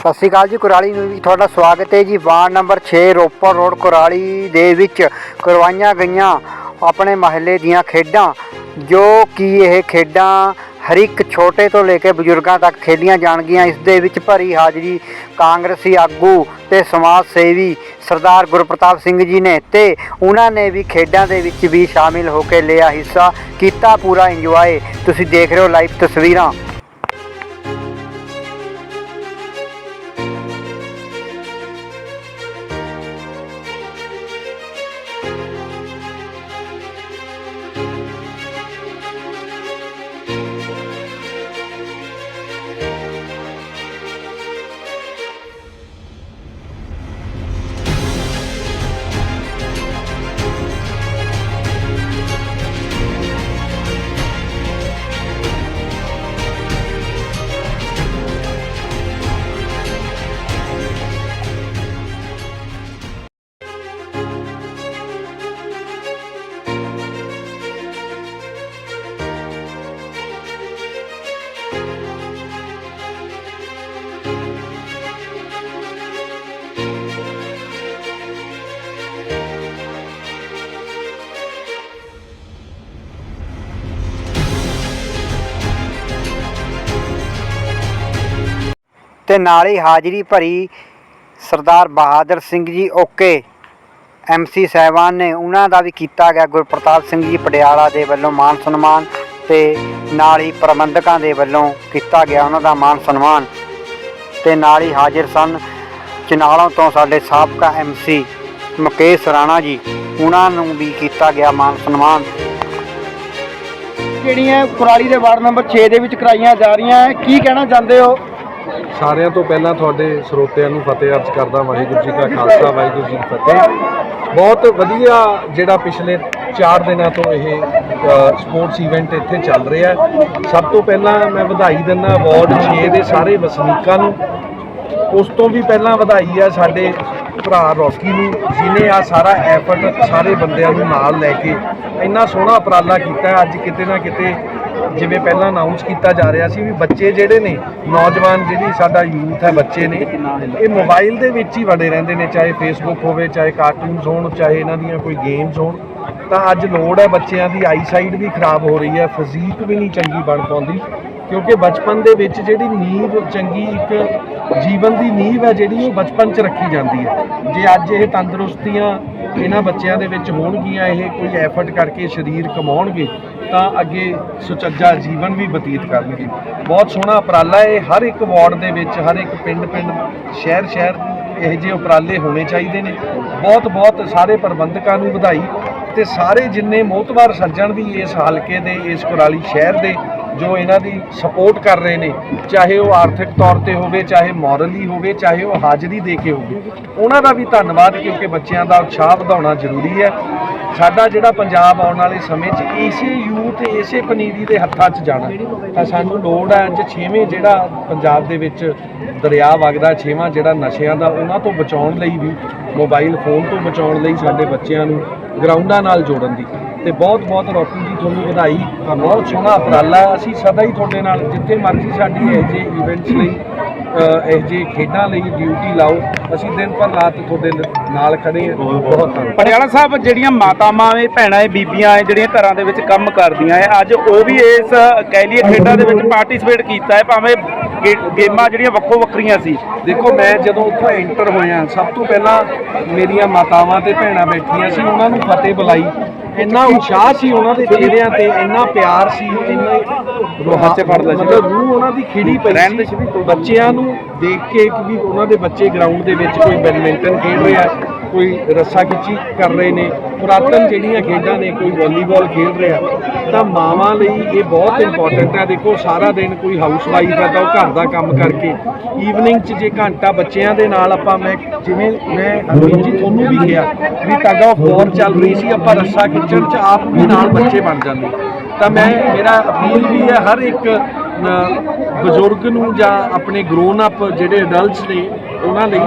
ਸਤਿ ਸ਼੍ਰੀ ਅਕਾਲ ਜੀ, ਕੁਰਾਲੀ ਨੂੰ ਵੀ ਤੁਹਾਡਾ ਸਵਾਗਤ ਹੈ ਜੀ। Ward number 6 Ropar road, Kurali ਦੇ ਵਿੱਚ ਕਰਵਾਈਆਂ ਗਈਆਂ ਆਪਣੇ ਮਹੱਲੇ ਦੀਆਂ ਖੇਡਾਂ, ਜੋ ਕਿ ਇਹ ਖੇਡਾਂ ਹਰ ਇੱਕ ਛੋਟੇ ਤੋਂ ਲੈ ਕੇ ਬਜ਼ੁਰਗਾਂ ਤੱਕ ਖੇਡੀਆਂ ਜਾਣਗੀਆਂ। ਇਸ ਦੇ ਵਿੱਚ ਭਰੀ ਹਾਜ਼ਰੀ ਕਾਂਗਰਸੀ ਆਗੂ ਤੇ ਸਮਾਜ ਸੇਵੀ ਸਰਦਾਰ ਗੁਰਪ੍ਰਤਾਪ ਸਿੰਘ ਜੀ ਨੇ ਤੇ ਉਹਨਾਂ ਨੇ ਵੀ ਖੇਡਾਂ ਦੇ ਵਿੱਚ ਵੀ ਸ਼ਾਮਿਲ ਹੋ ਕੇ ਲਿਆ ਹਿੱਸਾ। ਕੀਤਾ ਪੂਰਾ ਇੰਜੋਏ ਤੁਸੀਂ ਦੇਖ ਰਹੇ ਹੋ ਲਾਈਵ ਤਸਵੀਰਾਂ। Bye. ਤੇ ਨਾਲ ਹੀ ਹਾਜ਼ਰੀ ਭਰੀ ਸਰਦਾਰ ਬਹਾਦਰ ਸਿੰਘ ਜੀ ਓਕੇ। ਐਮਸੀ ਸਹਿਬਾਨ ਨੇ ਉਹਨਾਂ ਦਾ ਵੀ ਕੀਤਾ ਗਿਆ ਗੁਰਪ੍ਰਤਾਪ ਸਿੰਘ ਜੀ ਪਟਿਆਲਾ ਦੇ ਵੱਲੋਂ ਮਾਨ ਸਨਮਾਨ ਤੇ ਨਾਲ ਹੀ ਪ੍ਰਬੰਧਕਾਂ ਦੇ ਵੱਲੋਂ ਕੀਤਾ ਗਿਆ ਉਹਨਾਂ ਦਾ ਮਾਨ ਸਨਮਾਨ ਤੇ ਨਾਲ ਹੀ ਹਾਜ਼ਰ ਸਨ ਚਨਾਲੋਂ ਤੋਂ ਸਾਡੇ ਸਾਬਕਾ ਐਮਸੀ ਮੁਕੇਸ਼ ਰਾਣਾ ਜੀ। ਉਹਨਾਂ ਨੂੰ ਵੀ ਕੀਤਾ ਗਿਆ ਮਾਨ ਸਨਮਾਨ। ਜਿਹੜੀਆਂ ਕੁਰਾਲੀ ਦੇ ਵਾਰਡ ਨੰਬਰ 6 ਦੇ ਵਿੱਚ ਕਰਾਈਆਂ ਜਾ ਰਹੀਆਂ ਹੈ ਕੀ ਕਹਿਣਾ ਚਾਹੁੰਦੇ ਹੋ? ਸਾਰਿਆਂ ਤੋਂ ਪਹਿਲਾਂ ਤੁਹਾਡੇ ਸਰੋਤਿਆਂ ਨੂੰ ਫਤਿਹ ਅਰਜ਼ ਕਰਦਾ ਵਾਹਿਗੁਰੂ ਜੀ ਕਾ ਖਾਲਸਾ, ਵਾਹਿਗੁਰੂ ਜੀ ਕੀ ਫਤਿਹ। ਬਹੁਤ ਵਧੀਆ ਜਿਹੜਾ ਪਿਛਲੇ 4 ਦਿਨਾਂ ਤੋਂ ਇਹ ਸਪੋਰਟਸ ਇਵੈਂਟ ਇੱਥੇ ਚੱਲ ਰਿਹਾ ਸਭ ਤੋਂ ਪਹਿਲਾਂ ਮੈਂ ਵਧਾਈ ਦਿੰਦਾ ਵਾਰਡ 6 ਦੇ ਸਾਰੇ ਵਸਨੀਕਾਂ ਨੂੰ। ਉਸ ਤੋਂ ਵੀ ਪਹਿਲਾਂ ਵਧਾਈ ਆ ਸਾਡੇ ਭਰਾ ਰੌਕੀ ਨੂੰ ਜਿਨੇ ਆ ਸਾਰਾ ਐਫਰਟ ਸਾਰੇ ਬੰਦਿਆਂ ਨੂੰ ਨਾਲ ਲੈ ਕੇ ਇੰਨਾ ਸੋਹਣਾ ਉਪਰਾਲਾ ਕੀਤਾ। ਅੱਜ ਕਿਤੇ ਨਾ ਕਿਤੇ ਜਿਵੇਂ ਪਹਿਲਾਂ ਅਨਾਉਂਸ ਕੀਤਾ ਜਾ ਰਿਹਾ ਸੀ ਵੀ ਬੱਚੇ ਜਿਹੜੇ ਨੇ, ਨੌਜਵਾਨ ਜਿਹੜੀ ਸਾਡਾ ਯੂਥ ਹੈ, ਬੱਚੇ ਨੇ, ਇਹ ਮੋਬਾਈਲ ਦੇ ਵਿੱਚ ਹੀ ਵੜੇ ਰਹਿੰਦੇ ਨੇ, ਚਾਹੇ ਫੇਸਬੁੱਕ ਹੋਵੇ, ਚਾਹੇ ਕਾਰਟੂਨਸ ਹੋਣ, ਚਾਹੇ ਇਹਨਾਂ ਦੀਆਂ ਕੋਈ ਗੇਮਸ ਹੋਣ, ਤਾਂ ਅੱਜ ਲੋੜ ਹੈ ਬੱਚਿਆਂ ਦੀ ਆਈਸਾਈਟ ਵੀ ਖਰਾਬ ਹੋ ਰਹੀ ਹੈ ਫਿਜ਼ੀਕ ਵੀ ਨਹੀਂ ਚੰਗੀ ਬਣ ਪਾਉਂਦੀ, ਕਿਉਂਕਿ ਬਚਪਨ ਦੇ ਵਿੱਚ ਜਿਹੜੀ ਨੀਂਵ ਚੰਗੀ ਇੱਕ ਜੀਵਨ ਦੀ ਨੀਂਵ ਹੈ ਜਿਹੜੀ, ਉਹ ਬਚਪਨ 'ਚ ਰੱਖੀ ਜਾਂਦੀ ਹੈ। ਜੇ ਅੱਜ ਇਹ ਤੰਦਰੁਸਤੀਆਂ ਇਹਨਾਂ ਬੱਚਿਆਂ ਦੇ ਵਿੱਚ ਹੋਣਗੀਆਂ ਇਹ ਕੋਈ ਐਫਰਟ ਕਰਕੇ ਸਰੀਰ ਕਮਾਉਣਗੇ, ਤਾਂ ਅੱਗੇ ਸੁਚੱਜਾ ਜੀਵਨ ਵੀ ਬਤੀਤ ਕਰਨਗੇ। ਬਹੁਤ ਸੋਹਣਾ ਉਪਰਾਲਾ ਇਹ ਹਰ ਇੱਕ ਵਾਰਡ ਦੇ ਵਿੱਚ, ਹਰ ਇੱਕ ਪਿੰਡ ਪਿੰਡ, ਸ਼ਹਿਰ ਸ਼ਹਿਰ ਇਹੋ ਜਿਹੇ ਉਪਰਾਲੇ ਹੋਣੇ ਚਾਹੀਦੇ ਨੇ। ਬਹੁਤ ਬਹੁਤ ਸਾਰੇ ਪ੍ਰਬੰਧਕਾਂ ਨੂੰ ਵਧਾਈ ਤੇ ਸਾਰੇ ਜਿੰਨੇ ਮੋਤਬਾਰ ਸੱਜਣ ਵੀ ਇਸ ਹਲਕੇ ਦੇ, ਇਸ ਕੁਰਾਲੀ ਸ਼ਹਿਰ ਦੇ ਜੋ ਇਹਨਾਂ ਦੀ ਸਪੋਰਟ ਕਰ ਰਹੇ ਨੇ, ਚਾਹੇ ਉਹ ਆਰਥਿਕ ਤੌਰ ਤੇ ਹੋਵੇ, ਚਾਹੇ ਮੋਰਲੀ ਹੋਵੇ, ਚਾਹੇ ਉਹ ਹਾਜ਼ਰੀ ਦੇ ਕੇ ਹੋਵੇ, ਉਹਨਾਂ ਦਾ ਵੀ ਧੰਨਵਾਦ ਕਿਉਂਕਿ ਬੱਚਿਆਂ ਦਾ ਉਤਸ਼ਾਹ ਵਧਾਉਣਾ ਜ਼ਰੂਰੀ ਹੈ। ਸਾਡਾ ਜਿਹੜਾ ਪੰਜਾਬ ਆਉਣ ਵਾਲੇ ਸਮੇਂ 'ਚ ਇਸੇ ਯੂਥ, ਇਸੇ ਪਨੀਰੀ ਦੇ ਹੱਥਾਂ 'ਚ ਜਾਣਾ। ਤਾਂ ਸਾਨੂੰ ਲੋੜ ਹੈ ਅੱਜ ਛੇਵੇਂ ਜਿਹੜਾ ਪੰਜਾਬ ਦੇ ਵਿੱਚ ਦਰਿਆ ਵਗਦਾ, ਛੇਵਾਂ ਜਿਹੜਾ ਨਸ਼ਿਆਂ ਦਾ, ਉਹਨਾਂ ਤੋਂ ਬਚਾਉਣ ਲਈ ਵੀ, ਮੋਬਾਈਲ ਫੋਨ ਤੋਂ ਬਚਾਉਣ ਲਈ ਸਾਡੇ ਬੱਚਿਆਂ ਨੂੰ ਗਰਾਊਂਡਾਂ ਨਾਲ ਜੋੜਨ ਦੀ। ਤੇ ਬਹੁਤ ਬਹੁਤ ਰੋਕੀ ਜੀ ਤੁਹਾਨੂੰ ਵਧਾਈ ਬਹੁਤ ਸੋਹਣਾ ਉਪਰਾਲਾ। ਅਸੀਂ ਸਦਾ ਹੀ ਤੁਹਾਡੇ ਨਾਲ ਜਿੱਥੇ ਮਰਜ਼ੀ ਸਾਡੀ ਇਹ ਜੇ ਇਵੈਂਟਸ ਲਈ ਇਹ ਜੇ ਖੇਡਾਂ ਲਈ ਡਿਊਟੀ ਲਾਓ। ਅਸੀਂ ਦਿਨ ਪਰ ਰਾਤ ਤੁਹਾਡੇ ਨਾਲ ਖੜੇ ਹਾਂ। ਬਹੁਤ ਧੰਨਵਾਦ। ਪਟਿਆਲਾ ਸਾਹਿਬ ਜਿਹੜੀਆਂ ਮਾਤਾਵਾਂ ਏ ਭੈਣਾਂ ਏ ਬੀਬੀਆਂ ਏ ਜਿਹੜੀਆਂ ਘਰਾਂ ਦੇ ਵਿੱਚ ਕੰਮ ਕਰਦੀਆਂ ਏ ਅੱਜ ਉਹ ਵੀ ਇਸ ਕਹਿ ਲਈਏ ਖੇਡਾਂ ਦੇ ਵਿੱਚ ਪਾਰਟਿਸਿਪੇਟ ਕੀਤਾ ਹੈ। ਭਾਵੇਂ ਗੇ- ਗੇਮਾਂ ਜਿਹੜੀਆਂ ਵੱਖੋ ਵੱਖਰੀਆਂ ਸੀ। ਦੇਖੋ ਮੈਂ ਜਦੋਂ ਉੱਥੋਂ ਐਂਟਰ ਹੋਇਆ ਸਭ ਤੋਂ ਪਹਿਲਾਂ ਮੇਰੀਆਂ ਮਾਤਾਵਾਂ ਤੇ ਭੈਣਾਂ ਬੈਠੀਆਂ ਸੀ ਉਹਨਾਂ ਨੂੰ ਫਤਿਹ ਬੁਲਾਈ। ਇੰਨਾ ਉਤਸ਼ਾਹ ਸੀ ਉਹਨਾਂ ਦੇ ਚਿਹਰਿਆਂ ਤੇ ਇੰਨਾ ਪਿਆਰ ਸੀ ਇੰਨਾ 'ਚ ਫੜਦਾ ਸੀ। ਮਤਲਬ ਰੂਹ ਉਹਨਾਂ ਦੀ ਖਿੜੀ ਪਈ ਸੀ ਬੱਚਿਆਂ ਨੂੰ ਦੇਖ ਕੇ ਕਿ ਵੀ ਉਹਨਾਂ ਦੇ ਬੱਚੇ ਗਰਾਊਂਡ ਦੇ ਵਿੱਚ ਕੋਈ ਬੈਡਮਿੰਟਨ ਖੇਡ ਰਿਹਾ ਕੋਈ ਰੱਸਾ ਖਿੱਚੀ ਕਰ ਰਹੇ ਨੇ, ਪੁਰਾਤਨ ਜਿਹੜੀਆਂ ਖੇਡਾਂ ਨੇ, ਕੋਈ ਵਾਲੀਬਾਲ ਖੇਡ ਰਿਹਾ, ਤਾਂ ਮਾਵਾਂ ਲਈ ਇਹ ਬਹੁਤ ਇੰਪੋਰਟੈਂਟ ਹੈ। ਦੇਖੋ, ਸਾਰਾ ਦਿਨ ਕੋਈ ਹਾਊਸ ਵਾਈਫ ਹੈ ਤਾਂ ਉਹ ਘਰ ਦਾ ਕੰਮ ਕਰਕੇ ਈਵਨਿੰਗ 'ਚ ਜੇ ਘੰਟਾ ਬੱਚਿਆਂ ਦੇ ਨਾਲ ਆਪਾਂ ਮੈਂ ਜਿਵੇਂ ਮੈਂ ਅਰਵਿੰਦ ਜੀ ਤੁਹਾਨੂੰ ਵੀ ਕਿਹਾ ਵੀ ਟਗ ਆਫ ਵਾਰ ਚੱਲ ਰਹੀ ਸੀ, ਆਪਾਂ ਰੱਸਾ ਖਿੱਚਣ 'ਚ ਆਪ ਵੀ ਨਾਲ ਬੱਚੇ ਬਣ ਜਾਂਦੇ। ਤਾਂ ਮੈਂ, ਮੇਰਾ ਅਪੀਲ ਵੀ ਹੈ ਹਰ ਇੱਕ ਬਜ਼ੁਰਗ ਨੂੰ ਜਾਂ ਆਪਣੇ ਗਰੋਨ ਅਪ ਜਿਹੜੇ ਅਡਲਟਸ ਨੇ, ਉਹਨਾਂ ਲਈ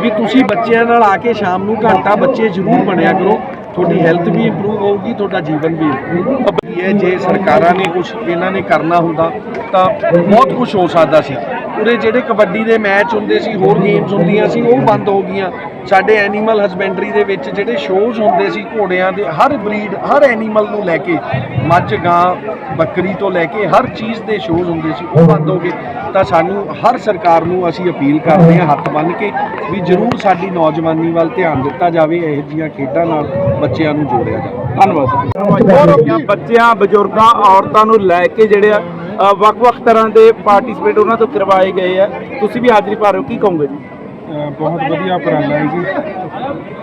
ਵੀ ਤੁਸੀਂ ਬੱਚਿਆਂ ਨਾਲ ਆ ਕੇ ਸ਼ਾਮ ਨੂੰ ਘੰਟਾ ਬੱਚੇ ਜ਼ਰੂਰ ਬਣਿਆ ਕਰੋ। ਤੁਹਾਡੀ ਹੈਲਥ ਵੀ ਇੰਪਰੂਵ ਹੋਊਗੀ, ਤੁਹਾਡਾ ਜੀਵਨ ਵੀ improve ਹੈ ਜੇ ਸਰਕਾਰਾਂ ਨੇ ਕੁਝ ਇਹਨਾਂ ਨੇ ਕਰਨਾ ਹੁੰਦਾ, ਤਾਂ ਬਹੁਤ ਕੁਝ ਹੋ ਸਕਦਾ ਸੀ। ਉਰੇ ਜਿਹੜੇ ਕਬੱਡੀ ਦੇ ਮੈਚ ਹੁੰਦੇ ਸੀ ਹੋਰ ਗੇਮਸ ਹੁੰਦੀਆਂ ਸੀ ਉਹ ਬੰਦ ਹੋ ਗਈਆਂ। ਸਾਡੇ ਐਨੀਮਲ ਹਸਬੈਂਡਰੀ ਦੇ ਵਿੱਚ ਜਿਹੜੇ ਸ਼ੋਜ਼ ਹੁੰਦੇ ਸੀ ਘੋੜਿਆਂ ਦੇ ਹਰ ਬਰੀਡ ਹਰ ਐਨੀਮਲ ਨੂੰ ਲੈ ਕੇ ਮੱਝ ਗਾਂ ਬੱਕਰੀ ਤੋਂ ਲੈ ਕੇ ਹਰ ਚੀਜ਼ ਦੇ ਸ਼ੋਜ਼ ਹੁੰਦੇ ਸੀ ਉਹ ਬੰਦ ਹੋ ਗਏ। ਤਾਂ ਸਾਨੂੰ ਹਰ ਸਰਕਾਰ ਨੂੰ ਅਸੀਂ ਅਪੀਲ ਕਰਦੇ ਹਾਂ ਹੱਥ ਬੰਨ੍ਹ ਕੇ ਵੀ ਜ਼ਰੂਰ ਸਾਡੀ ਨੌਜਵਾਨੀ ਵੱਲ ਧਿਆਨ ਦਿੱਤਾ ਜਾਵੇ ਇਹੋ ਜਿਹੀਆਂ ਖੇਡਾਂ ਨਾਲ ਬੱਚਿਆਂ ਨੂੰ ਜੋੜਿਆ ਜਾਵੇ। ਧੰਨਵਾਦ। ਬੱਚਿਆਂ ਬਜ਼ੁਰਗਾਂ ਔਰਤਾਂ ਨੂੰ ਲੈ ਕੇ ਜਿਹੜੇ ਆ ਵੱਖ-ਵੱਖ ਤਰ੍ਹਾਂ ਦੇ ਪਾਰਟਿਸਿਪੇਟ ਉਹਨਾਂ ਤੋਂ ਕਰਵਾਏ ਗਏ ਆ। ਤੁਸੀਂ ਵੀ ਹਾਜ਼ਰੀ ਭਰ ਰਹੇ ਹੋ, ਕੀ ਕਹੋਗੇ? ਜੀ ਬਹੁਤ ਵਧੀਆ ਉਪਰਾਲਾ ਹੈ ਜੀ।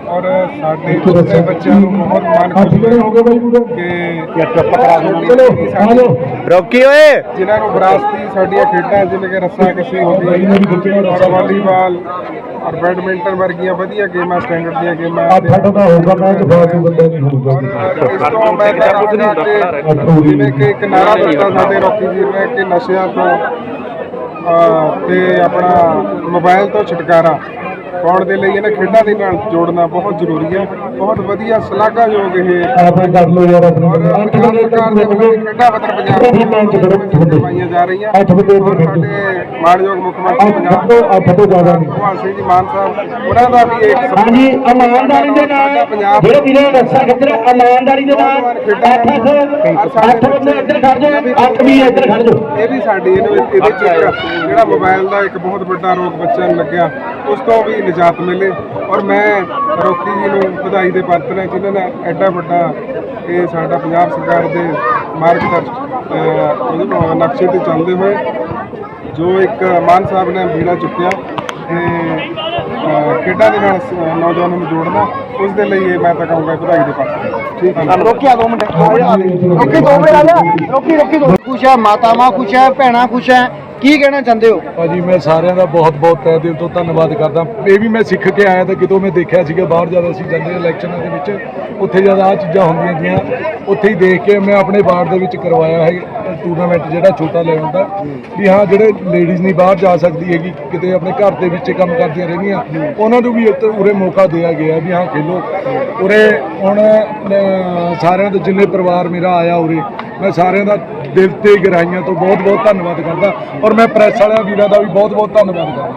ਔਰ ਸਾਡੇ ਛੋਟੇ ਬੱਚਿਆਂ ਨੂੰ ਬਹੁਤ ਮਨ ਖੁਸ਼ ਹੈ ਕਿ ਚਲੋ ਰੋਕੀ ਓਏ। ਜਿਨ੍ਹਾਂ ਨੂੰ ਵਿਰਾਸਤੀ ਸਾਡੀਆਂ ਖੇਡਾਂ ਜਿਵੇਂ ਕਿ ਰੱਸਾ ਕਸ਼ੀ ਹੋ ਗਈ ਔਰ ਵਾਲੀਬਾਲ ਔਰ ਬੈਡਮਿੰਟਨ ਵਰਗੀਆਂ ਵਧੀਆ ਗੇਮਾਂ ਸਟੈਂਡਰਡ ਦੀਆਂ ਗੇਮਾਂ ਸਾਡਾ ਤਾਂ ਹੋਊਗਾ ਮੈਚ ਫਾਲਤੂ ਬੰਦਾ ਨਹੀਂ ਹੋਊਗਾ ਇਸ ਤੋਂ ਮੈਂ ਤਾਂ ਜਿਵੇਂ ਕਿ ਇੱਕ ਨਾਰਾ ਦਿੱਤਾ ਸਾਡੇ ਰੋਕੀ ਵੀਰ ਨੇ ਕਿ ਨਸ਼ਿਆਂ ਤੋਂ ਤੇ ਆਪਣਾ ਮੋਬਾਈਲ ਤੋਂ ਛੁਟਕਾਰਾ ਪਾਉਣ ਦੇ ਲਈ ਇਹਨਾਂ ਖੇਡਾਂ ਦੇ ਨਾਲ ਜੋੜਨਾ ਬਹੁਤ ਜ਼ਰੂਰੀ ਹੈ। ਬਹੁਤ ਵਧੀਆ ਸ਼ਲਾਘਾਯੋਗ ਇਹ ਆਪੇ ਕਰ ਲਓ ਯਾਰ ਆਪਣੀ। ਪੰਜਾਬ ਸਰਕਾਰ ਦੇ ਵੱਲੋਂ ਖੇਡਾਂ ਵਤਨ ਪੰਜਾਬ ਕਰਵਾਈਆਂ ਜਾ ਰਹੀਆਂ। ਸਾਡੇ ਮਾਨਯੋਗ ਮੁੱਖ ਮੰਤਰੀ ਪੰਜਾਬ ਭਗਵਾਨ ਸਿੰਘ ਜੀ ਮਾਨ ਸਾਹਿਬ ਉਹਨਾਂ ਦਾ ਵੀ ਇੱਕ ਹਾਂਜੀ ਇਮਾਨਦਾਰੀ ਦੇ ਜਿਹੜੇ ਵੀਰੇ ਰੱਸਾ ਖਿੱਚਣ ਇਮਾਨਦਾਰੀ ਦੇ ਨਾਲ ਅੱਠ ਅੱਠ ਅੱਠ ਬੰਦੇ ਇੱਧਰ ਖੜ ਜਾਓ ਅੱਠ ਵੀ ਇੱਧਰ ਖੜ ਜਾਓ। ਇਹ ਵੀ ਸਾਡੀ ਇਹਦੇ ਵਿੱਚ ਜਿਹੜਾ ਮੋਬਾਈਲ ਦਾ ਇੱਕ ਬਹੁਤ ਵੱਡਾ ਰੋਗ ਬੱਚਿਆਂ ਨੂੰ ਲੱਗਿਆ ਉਸ ਤੋਂ ਵੀ ਨਿਜਾਤ ਮਿਲੇ। ਔਰ ਮੈਂ ਰੋਕੀ ਜੀ ਨੂੰ ਵਧਾਈ ਦੇ ਪਾਤਰ ਹਾਂ ਜਿਨ੍ਹਾਂ ਨੇ ਐਡਾ ਵੱਡਾ ਇਹ ਸਾਡਾ ਪੰਜਾਬ ਸਰਕਾਰ ਦੇ ਮਾਰਗਦਰਸ਼ਨ ਅਹ, ਨਕਸ਼ੇ ਤੇ ਚੱਲਦੇ ਹੋਏ ਜੋ ਇੱਕ ਮਾਨ ਸਾਹਿਬ ਨੇ ਬੀੜਾ ਚੁੱਕਿਆ ਤੇ ਖੇਡਾਂ ਦੇ ਨਾਲ ਸ- ਨੌਜਵਾਨਾਂ ਨੂੰ ਜੋੜਨਾ ਉਸ ਦੇ ਲਈ ਇਹ ਮੈਂ ਤਾਂ ਕਹੂੰਗਾ ਵਧਾਈ ਦੇ ਪਾਤਰ ਠੀਕ ਹੈ। ਰੋਕੀ ਆ ਦੋ ਮਿੰਟ। ਰੋਕੀ ਦੋ ਮਿੰਟ ਆ ਜਾ ਰੋਕੀ ਰੋਕੀ ਦੋ। ਖੁਸ਼ ਹੈ ਮਾਤਾਵਾਂ ਖੁਸ਼ ਹੈ ਭੈਣਾਂ ਖੁਸ਼ ਹੈ। ਕੀ ਕਹਿਣਾ ਚਾਹੁੰਦੇ ਹੋ? ਭਾਜੀ ਮੈਂ ਸਾਰਿਆਂ ਦਾ ਬਹੁਤ ਬਹੁਤ ਤਹਿ ਦਿਲ ਤੋਂ ਧੰਨਵਾਦ ਕਰਦਾ। ਇਹ ਵੀ ਮੈਂ ਸਿੱਖ ਕੇ ਆਇਆ ਤਾਂ ਕਿਤੋਂ ਮੈਂ ਦੇਖਿਆ ਸੀਗਾ ਬਾਹਰ ਜ਼ਿਆਦਾ ਅਸੀਂ ਜਾਂਦੇ ਇਲੈਕਸ਼ਨਾਂ ਦੇ ਵਿੱਚ ਉੱਥੇ ਜ਼ਿਆਦਾ ਆ ਚੀਜ਼ਾਂ ਹੁੰਦੀਆਂ ਜੀਆਂ ਉੱਥੇ ਹੀ ਦੇਖ ਕੇ ਮੈਂ ਆਪਣੇ ਵਾਰਡ ਦੇ ਵਿੱਚ ਕਰਵਾਇਆ ਹੈ। ਟੂਰਨਾਮੈਂਟ ਜਿਹੜਾ ਛੋਟਾ ਲੈਵਲ ਦਾ ਵੀ ਹਾਂ, ਜਿਹੜੇ ਲੇਡੀਜ਼ ਨਹੀਂ ਬਾਹਰ ਜਾ ਸਕਦੀ ਹੈਗੀ, ਕਿਤੇ ਆਪਣੇ ਘਰ ਦੇ ਵਿੱਚ ਕੰਮ ਕਰਦੀਆਂ ਰਹਿੰਦੀਆਂ, ਉਹਨਾਂ ਨੂੰ ਵੀ ਇੱਥੇ ਉਰੇ ਮੌਕਾ ਦਿਆ ਗਿਆ ਵੀ ਹਾਂ, ਖੇਲੋ। ਉਰੇ ਹੁਣ ਸਾਰਿਆਂ ਦਾ ਜਿੰਨੇ ਪਰਿਵਾਰ ਮੇਰਾ ਆਇਆ ਉਰੇ, ਮੈਂ ਸਾਰਿਆਂ ਦਾ ਦਿਲ ਤੇ ਗਹਿਰਾਈਆਂ ਤੋਂ ਬਹੁਤ ਬਹੁਤ ਧੰਨਵਾਦ ਕਰਦਾ। ਔਰ ਮੈਂ ਪ੍ਰੈਸ ਵਾਲਿਆਂ ਵੀਰਾਂ ਦਾ ਵੀ ਬਹੁਤ ਬਹੁਤ ਧੰਨਵਾਦ ਕਰਦਾ।